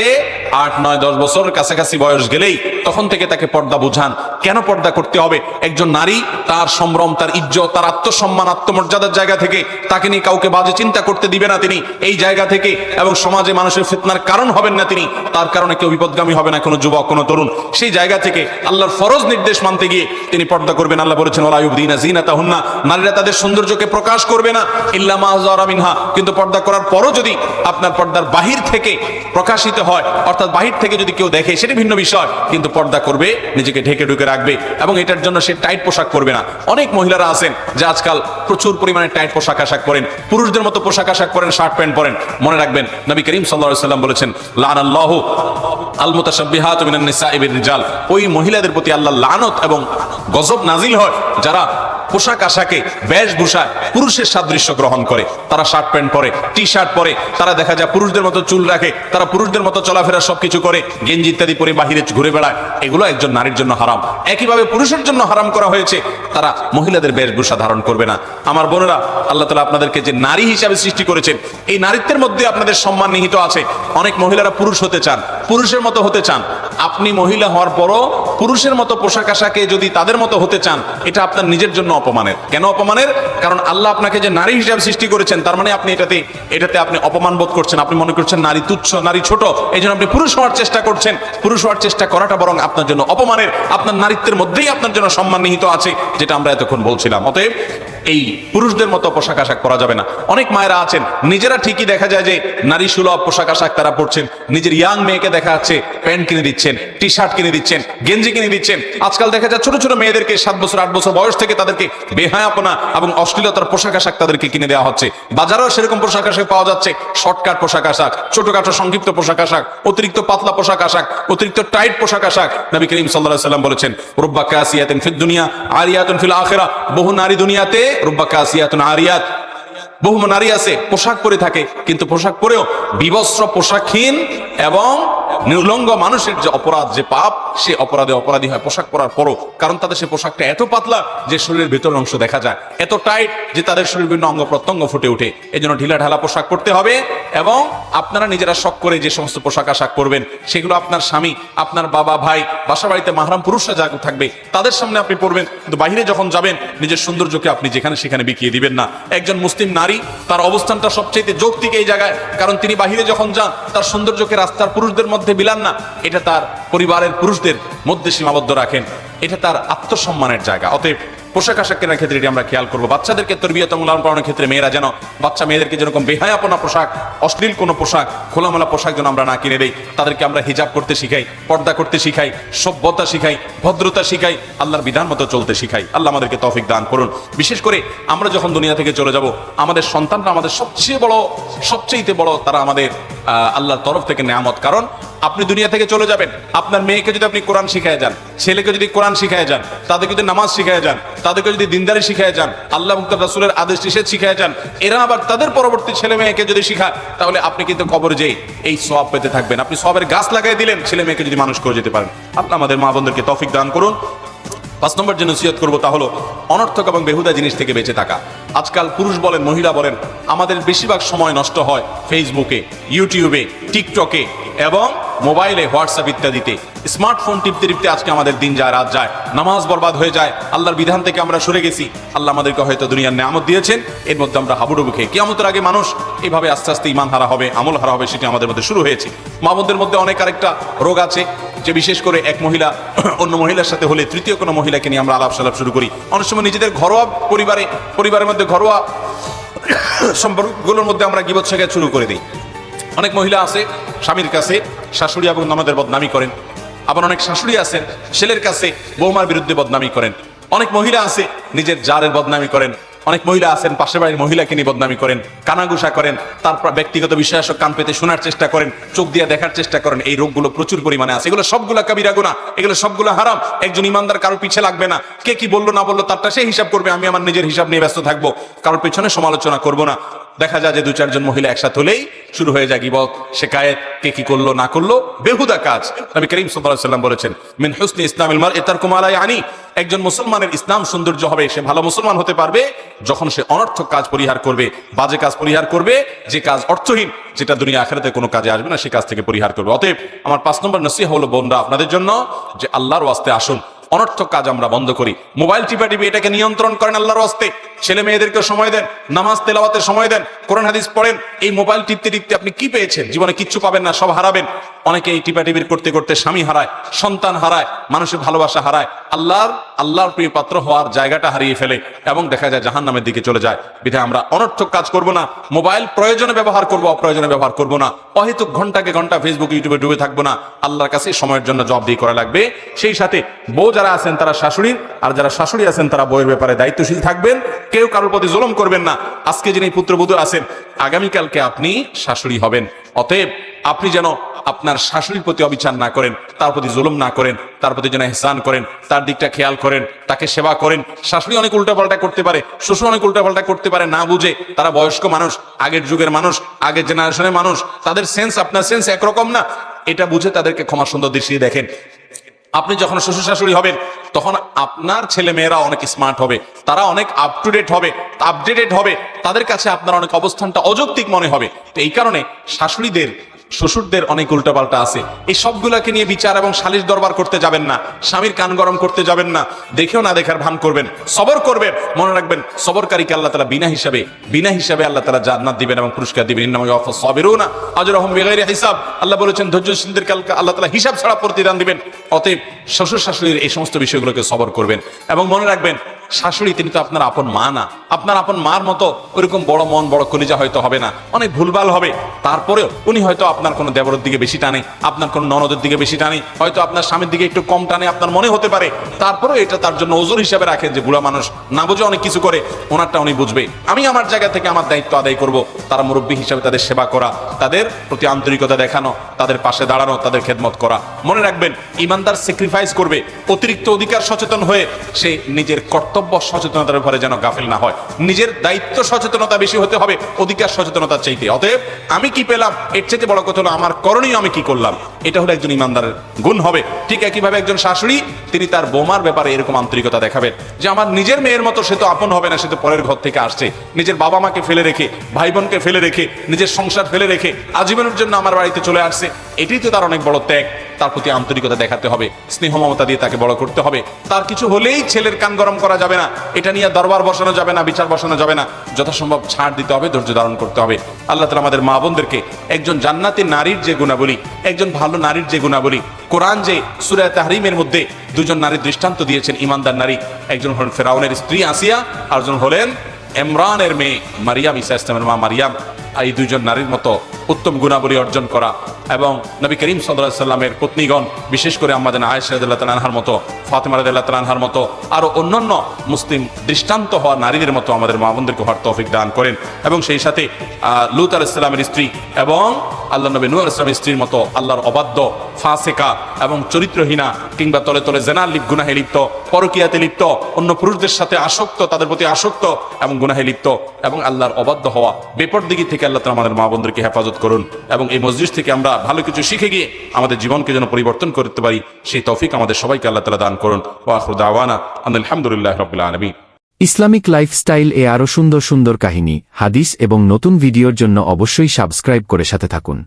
আট, নয়, দশ বছর কাছাকাছি বয়স গেলেই তখন থেকে তাকে পর্দা বুঝান। কেন পর্দা করতে হবে? একজন নারী, তার সম্ভ্রম, তার ইজ্জত, তার আত্মসম্মান আত্মমর্যাদার জায়গা থেকে তাকে নিয়ে কাউকে বাজে চিন্তা করতে দিবে না তিনি। এই জায়গা থেকে এবং সমাজে মানুষের ফিতনার কারণ হবেন না তিনি। তার কারণে কেউ বিপদগামী হবে না, কোনো যুবক, কোনো তরুণ। সেই জায়গা থেকে আল্লাহর ফরজ নির্দেশ মানতে গিয়ে তিনি পর্দা করবেন। আল্লাহ বলেছেন ওলাইউদ্দিনা জিনা তাহুন্না নারীরা তাদের সৌন্দর্যকে প্রকাশ করবে না। ইল্লা মাহজারা কিন্তু পর্দা করার পরও যদি আপনার পর্দার বাহির থেকে প্রকাশিত হয়, অর্থাৎ বাহির থেকে যদি কেউ দেখে, সেটি ভিন্ন বিষয়। কিন্তু পর্দা করবে, নিজেকে ঢেকে ঢুকে রাখবে এবং এটার জন্য সে টাইট পোশাক করবে না। অনেক মহিলারা আছেন যে আজকাল প্রচুর পরিমাণে টাইট পোশাক আশাক পরেন, পুরুষদের মতো পোশাক আশাক পরেন, শার্ট প্যান্ট পরেন। মনে রাখবেন, নবী করিম সাল্লা সাল্লাম বলেছেন লান আল্লাহ আল মুতাশাব্বিহাত মিনান নিসাই বির রিজাল ওই মহিলাদের প্রতি আল্লাহ লানত এবং গজব নাজিল হয়, যারা পোশাক আশাকে বেশভূষা পুরুষের সাদৃশ্য গ্রহণ করে। তারা শার্ট প্যান্ট পরে টি শার্ট পরে, তারা দেখা যায় পুরুষদের মতো চুল রাখে, তারা পুরুষদের মতো চলাফেরা সবকিছু করে, গেঞ্জি ইত্যাদি পরে বাহিরে ঘুরে বেড়ায়। এগুলো একজন নারীর জন্য হারাম। একইভাবে পুরুষের জন্য হারাম করা হয়েছে। তারা মহিলাদের বেশভূষা ধারণ করবে না। আমার বোনেরা, আল্লাহ তালা আপনাদেরকে যে নারী হিসাবে সৃষ্টি করেছেন, এই নারীত্বের মধ্যে আপনাদের সম্মান নিহিত আছে। অনেক মহিলারা পুরুষ হতে চান, পুরুষের মতো হতে চান। আপনি মহিলা হওয়ার পরও পুরুষের মতো পোশাক আশাকে যদি তাদের মতো হতে চান, এটা আপনার নিজের জন্য অপমানের। কেন অপমানের? কারণ আল্লাহ আপনাকে যে নারী হিসাবে সৃষ্টি করেছেন, তার মানে আপনি এটাতে এটাতে আপনি অপমান বোধ করছেন। আপনি মনে করছেন নারী তুচ্ছ, নারী ছোট। এই জন্য আপনি পুরুষ হওয়ার চেষ্টা করছেন। পুরুষ হওয়ার চেষ্টা করাটা বরং আপনার জন্য অপমানের। আপনার নারীত্বের মধ্যেই আপনার জন্য সম্মান নিহিত আছে, যেটা আমরা এতক্ষণ বলছিলাম। অতএব এই পুরুষদের মতো পোশাক আশাক পরা যাবে না। অনেক মায়েরা আছেন, নিজেরা ঠিকই দেখা যায় যে নারী সুলভ পোশাক আশাক তারা পরছেন, নিজের ইয়াং মেয়েকে দেখা যাচ্ছে প্যান্ট কিনে দিচ্ছেন টি শার্ট কিনে দিচ্ছেন, গেঞ্জি কিনে দিচ্ছেন। আজকাল দেখা যায় ছোট ছোট মেয়েদেরকে সাত বছর, আট বছর বয়স থেকে তাদেরকে বেহায়াপনা এবং অশ্লীলতার পোশাক আশাক তাদেরকে কিনে দেওয়া হচ্ছে। বাজারেও সেরকম পোশাক আশাক পাওয়া যাচ্ছে শর্টকাট পোশাক আশাক, ছোটখাটো সংক্ষিপ্ত পোশাক আশাক, অতিরিক্ত পাতলা পোশাক আশাক, অতিরিক্ত টাইট পোশাক আশাক। নবী করিম সাল্লাহ সাল্লাম বলেছেন, রুব্বা কাসিয়াতেন ফিদ দুনিয়া আরিয়াতুন ফিল আখিরা। বহু নারী দুনিয়াতে বহু নারী আছে, পোশাক পরে থাকে, কিন্তু পোশাক পরেও বিবস্ত্র পোশাকহীন এবং নির্লঙ্গ মানুষের যে অপরাধ, যে পাপ সে অপরাধে অপরাধী হয়, পোশাক পরার পরও। কারণ তাদের সে পোশাকটা এত পাতলা যে শরীরের ভেতরের অংশ দেখা যায়। এত টাইট যে তাদের শরীর বিভিন্ন অঙ্গ প্রত্যঙ্গ ফুটে ওঠে। এই জন্য ঢিলা ঢালা পোশাক পরতে হবে এবং আপনারা নিজেরা শখ করে যে সমস্ত পোশাক আশাক পরবেন, সেগুলো আপনার স্বামী, আপনার বাবা, ভাই বাসা বাড়িতে মাহরাম পুরুষরা যা থাকবে, তাদের সামনে আপনি পরবেন। কিন্তু বাহিরে যখন যাবেন, নিজের সৌন্দর্যকে আপনি যেখানে সেখানে বিকিয়ে দিবেন না। একজন মুসলিম নারী, তার অবস্থানটা সবচেয়ে যৌক্তিক এই জায়গায়। কারণ তিনি বাহিরে যখন যান, তার সৌন্দর্যকে রাস্তার পুরুষদের মধ্যে বিলান না। এটা তার পরিবারের পুরুষদের মধ্যে সীমাবদ্ধ রাখেন। এটা তার আত্মসম্মানের জায়গা। অতএব পোশাক আশাক কেনার ক্ষেত্রে এটি আমরা খেয়াল করব। বাচ্চাদেরকে তরবিয়ত লালন পালনের ক্ষেত্রে মেয়েরা যেন বাচ্চা মেয়েদেরকে যেরকম বেহায়াপনা পোশাক, অশ্লীল কোনো পোশাক, খোলামেলা পোশাক যেন আমরা না কিনে দেই, তাদেরকে আমরা হিজাব করতে শিখাই, পর্দা করতে শিখাই, সভ্যতা শিখাই, ভদ্রতা শিখাই, আল্লাহর বিধান মতো চলতে শিখাই। আল্লাহ আমাদেরকে তফিক দান করুন। বিশেষ করে আমরা যখন দুনিয়া থেকে চলে যাব, আমাদের সন্তানরা আমাদের সবচেয়ে বড় সবচেয়ে বড় তারা আমাদের আল্লাহর তরফ থেকে নেয়ামত। কারণ আপনি দুনিয়া থেকে চলে যাবেন। আপনার মেয়েকে যদি আপনি কোরআন শিখায় যান, ছেলেকে যদি কোরআন শিখায় যান, তাদেরকে যদি নামাজ শিখায় যান, তাদেরকে যদি দিনদারি শিখায় যান, আল্লাহ মুক্ত রাসুলের আদেশ নিষেধ শিখায় যান, এরা আবার তাদের পরবর্তী ছেলে মেয়েকে যদি শিখায়, তাহলে আপনি কিন্তু কবর যেই এই সব পেতে থাকবেন। আপনি সবের গাছ লাগাই দিলেন, ছেলে মেয়েকে যদি মানুষ করে যেতে পারেন। আপনি আমাদের মা বোনদেরকে তফিক দান করুন। পাঁচ নম্বর যে নসিহত করব তা হলো অনর্থক এবং বেহুদা জিনিস থেকে বেঁচে থাকা। আজকাল পুরুষ বলেন, মহিলা বলেন, আমাদের বেশিরভাগ সময় নষ্ট হয় ফেসবুকে ইউটিউবে টিকটকে এবং মোবাইলে, হোয়াটসঅ্যাপ ইত্যাদিতে। স্মার্টফোন টিপতে টিপতে আজকে আমাদের দিন যায়, রাত যায়। নামাজ বরবাদ হয়ে যায়, আল্লাহর বিধান থেকে আমরা সরে গেছি। আল্লাহ আমাদেরকে হয়তো দুনিয়ার নামত দিয়েছেন, এর মধ্যে আমরা হাবুডুবু খেয়ে। কিয়ামতের আগে মানুষ এভাবে আস্তে আস্তে ইমান হারা হবে, আমল হারা হবে, সেটি আমাদের মধ্যে শুরু হয়েছে। মা বোনদের মধ্যে অনেক আরেকটা রোগ আছে, যে বিশেষ করে এক মহিলা, অন্য মহিলার সাথে হলে তৃতীয় কোনো মহিলাকে নিয়ে আমরা আলাপ সালাপ শুরু করি। অনেক সময় নিজেদের ঘরোয়া পরিবারে, পরিবারের মধ্যে ঘরোয়া সম্পর্কগুলোর মধ্যে আমরা শেখা শুরু করে দিই। অনেক মহিলা আছে, স্বামীর কাছে শাশুড়ি এবং ননদের বদনামি করেন। আবার অনেক শাশুড়ি আছেন, ছেলের কাছে বৌমার বিরুদ্ধে বদনামি করেন। অনেক মহিলা আছে, নিজের জারের বদনামি করেন। অনেক মহিলা আছেন, পাশের বাড়ির মহিলাকে নিয়ে বদনামি করেন কানাগুসা করেন তারপর ব্যক্তিগত বিষয় আসক কান পেতে শোনার চেষ্টা করেন, চোখ দিয়ে দেখার চেষ্টা করেন। এই রোগগুলো প্রচুর পরিমাণে আছে। এগুলো সবগুলো কবিরা গুণা এগুলো সবগুলো হারাম। একজন ইমানদার কারোর পিছে লাগবে না। কে কি বলল, না বলল, তারটা সে হিসাব করবে, আমি আমার নিজের হিসাব নিয়ে ব্যস্ত থাকব। কারোর পেছনে সমালোচনা করব না। দেখা যায় যে দু চারজন মহিলা একসাথে হলেই শুরু হয়ে যায় গিবত শেখায়েত কে কি করল, না করল, বেহুদা কাজ। নবী করিম সাল্লাম বলেছেন, মিন হুসনি ইসলামিল মার এতার কুমালাই আনি একজন মুসলমানের ইসলাম সৌন্দর্য হবে, সে ভালো মুসলমান হতে পারবে যখন সে অনর্থক কাজ পরিহার করবে, বাজে কাজ পরিহার করবে, যে কাজ অর্থহীন, যেটা দুনিয়া আখেরাতে কোনো কাজে আসবে না, সে কাজ থেকে পরিহার করবে। অতএব আমার পাঁচ নম্বর নসিহা হলো বোনরা, আপনাদের জন্য যে আল্লাহর ওয়াস্তে আসুন অনর্থক কাজ আমরা বন্ধ করি। মোবাইল টিপা টিপি এটাকে নিয়ন্ত্রণ করেন আল্লাহর হস্তে। ছেলে মেয়েদেরকে সময় দেন, নামাজ তেলাওয়াতে সময় দেন, কোরআন, হাদিস পড়েন। এই মোবাইল টিপতে টিপতে আপনি কি পেয়েছেন? জীবনে কিচ্ছু পাবেন না, সব হারাবেন। অনেকে এই টিপা টিপির করতে করতে স্বামী হারায়, সন্তান হারায়, মানুষের ভালোবাসা হারায়। আল্লাহর আল্লাহর প্রিয় পাত্র হওয়ার জায়গাটা হারিয়ে ফেলে এবং দেখা যায় জাহান নামের দিকে চলে যায়। বিধায় আমরা অনর্থক কাজ করব না, মোবাইল প্রয়োজনে ব্যবহার করব, অপ্রয়োজনে ব্যবহার করব না। অহেতুক ঘন্টাকে ঘণ্টা ফেসবুক ইউটিউবে ডুবে থাকব না। আল্লাহর কাছে সময়ের জন্য জব দিয়ে করা লাগবে। সেই সাথে বউ যারা আছেন তারা শাশুড়ির আর যারা শাশুড়ি আছেন তারা বউয়ের ব্যাপারে দায়িত্বশীল থাকবেন। কেউ কারোর প্রতি জুলুম করবেন না। আজকে যিনি পুত্রবধূ আছেন, আগামীকালকে আপনি শাশুড়ি হবেন। অতএব আপনি যেন আপনার শাশুড়ির প্রতি অবিচার না করেন, তার প্রতি জুলুম না করেন, তার প্রতি যেন এহসান করেন, তার দিকটা খেয়াল করেন, তাকে সেবা করেন। শাশুড়ি অনেক উল্টাপাল্টা করতে পারে, শ্বশুর অনেক উল্টাপাল্টা করতে পারে, না বুঝে তারা বয়স্ক মানুষ, আগের যুগের মানুষ, আগের জেনারেশনের মানুষ। তাদের সেন্স আপনার সেন্স একরকম না। এটা বুঝে তাদেরকে ক্ষমা সুন্দর দৃষ্টি দেখেন। আপনি যখন শ্বশুর শাশুড়ি হবেন, তখন আপনার ছেলে মেয়েরা অনেক স্মার্ট হবে, তারা অনেক আপ টু ডেট হবে আপডেটেড হবে, তাদের কাছে আপনার অনেক অবস্থানটা অযৌক্তিক মনে হবে। তো এই কারণে শাশুড়িদের শ্বশুরদের অনেক উল্টাপাল্টা আছে। এই সবগুলোকে নিয়ে বিচার এবং সালিশ দরবার করতে যাবেন না। স্বামীর কান গরম করতে যাবেন না। দেখেও না দেখার ভান করবেন। সবর করবেন। মনে রাখবেন, সবরকারীকে আল্লাহ তালা বিনা হিসাবে বিনা হিসাবে আল্লাহ তালা জান্নাত দিবেন এবং পুরস্কার দিবেন। ইন্নামা ইয়াওয়াফা সাবিরুনা আজরাহুম বিগাইরি হিসাব। আল্লাহ বলেছেন, ধৈর্যশীলদের আল্লাহ তালা হিসাব ছাড়া প্রতিদান দিবেন। অতএব শ্বশুর শাশুড়ির এই সমস্ত বিষয়গুলোকে সবর করবেন। এবং মনে রাখবেন শাশুড়ি, তিনি তো আপনার আপন মা না। আপনার আপন মার মতো ওরকম বড় মন, বড় কলিজা হয়তো হবে না। অনেক ভুলভাল হবে। তারপরেও উনি হয়তো আপনার কোনো দেবরের দিকে বেশি টানে, আপনার কোনো ননদের দিকে বেশি টানে, হয়তো আপনার স্বামীর দিকে একটু কম টানে, আপনার মনে হতে পারে। তারপরেও এটা তার জন্য ওজোর হিসাবে রাখেন যে বুড়া মানুষ না বুঝে অনেক কিছু করে, ওনারটা উনি বুঝবে। আমি আমার জায়গা থেকে আমার দায়িত্ব আদায় করব, তারা মুরব্বী হিসাবে তাদের সেবা করা। তাদের প্রতি আন্তরিকতা দেখানো, তাদের পাশে দাঁড়ানো, তাদের খেদমত করা। মনে রাখবেন, ইমানদার স্যাক্রিফাইস করবে, অতিরিক্ত অধিকার সচেতন হয়ে সে নিজের কর্তব্য সচেতনতার ব্যাপারে যেন গাফিল না হয়। নিজের দায়িত্ব সচেতনতা বেশি হতে হবে, অধিকার সচেতনতার চাইতে। অতএব আমি কি পেলাম? এর চাইতে বড় কথা হলো, আমার করণীয় আমি কি করলাম? এটা হলো একজন ইমানদারের গুণ হবে। ঠিক একইভাবে একজন শাশুড়ি, তিনি তার বোমার ব্যাপারে এরকম আন্তরিকতা দেখাবেন যে, আমার নিজের মেয়ের মতো সে তো আপন হবে না, সে তো পরের ঘর থেকে আসছে। নিজের বাবা মাকে ফেলে রেখে ভাই বোনকে ফেলে রেখে, নিজের সংসার ফেলে রেখে আজীবনের জন্য আমার বাড়িতে চলে আসছে। এটাই তো তার অনেক বড় ত্যাগ। তার প্রতি আন্তরিকতা দেখাতে হবে। স্নেহ মমতা দিয়ে তাকে বড় করতে হবে। তার কিছু হলেই ছেলের কান গরম করা যাবে না। এটা নিয়ে দরবার বসানো যাবে না, বিচার বসানো যাবে না। যথাসম্ভব ছাড় দিতে হবে, ধৈর্য ধারণ করতে হবে। আল্লাহ তালা আমাদের মা বোনদেরকে একজন জান্নাতি নারীর যে গুণাবলী, একজন ভালো নারীর যে গুণাবলী, কোরআন যে সুরা তাহরিমের মধ্যে দুজন নারীর দৃষ্টান্ত দিয়েছেন, ইমানদার নারী। একজন হলেন ফেরাউনের স্ত্রী আসিয়া, আরেকজন হলেন এমরানের মেয়ে মারিয়াম ইসা ইসলামের মা মারিয়াম। এই দুজন নারীর মতো উত্তম গুণাবলী অর্জন করা এবং নবী করিম সাল্লাহ সাল্লামের পত্নীগণ, বিশেষ করে আমাদের আয়েশা রাদিয়াল্লাহু তাআলা মতো, ফাতেমা রাদিয়াল্লাহু তাআলা আনহার মতো, আরও অন্যান্য মুসলিম দৃষ্টান্ত হওয়া নারীদের মতো আমাদের মা হওয়ার তৌফিক দান করেন। এবং সেই সাথে লুত আলাইহিস সালামের স্ত্রী এবং আল্লাহ নবী নূহ আলাইহিস সালামের স্ত্রীর মতো আল্লাহর অবাধ্য, ফাঁসেকা এবং চরিত্রহীনা কিংবা তলে তলে জেনার লিপ গুনাহে লিপ্ত, পরকিয়াতে লিপ্ত, অন্য পুরুষদের সাথে আসক্ত, তাদের প্রতি আসক্ত এবং গুনাহে লিপ্ত এবং আল্লাহর অবাধ্য হওয়া, বেপরদিগি থেকে আল্লাহ আমাদের মা বোনদেরকে হেফাজত করুন এবং এই মসজিদ থেকে আমরা ভালো কিছু শিখে গিয়ে আমাদের জীবনকে যেন পরিবর্তন করতে পারি, সেই তফিক আমাদের সবাইকে আল্লাহ তালা দান করুন। ওয়াখরু দাওয়ানা আলহামদুলিল্লাহ রবী ইসলামিক লাইফস্টাইল এ আরও সুন্দর সুন্দর কাহিনী, হাদিস এবং নতুন ভিডিওর জন্য অবশ্যই সাবস্ক্রাইব করে সাথে থাকুন।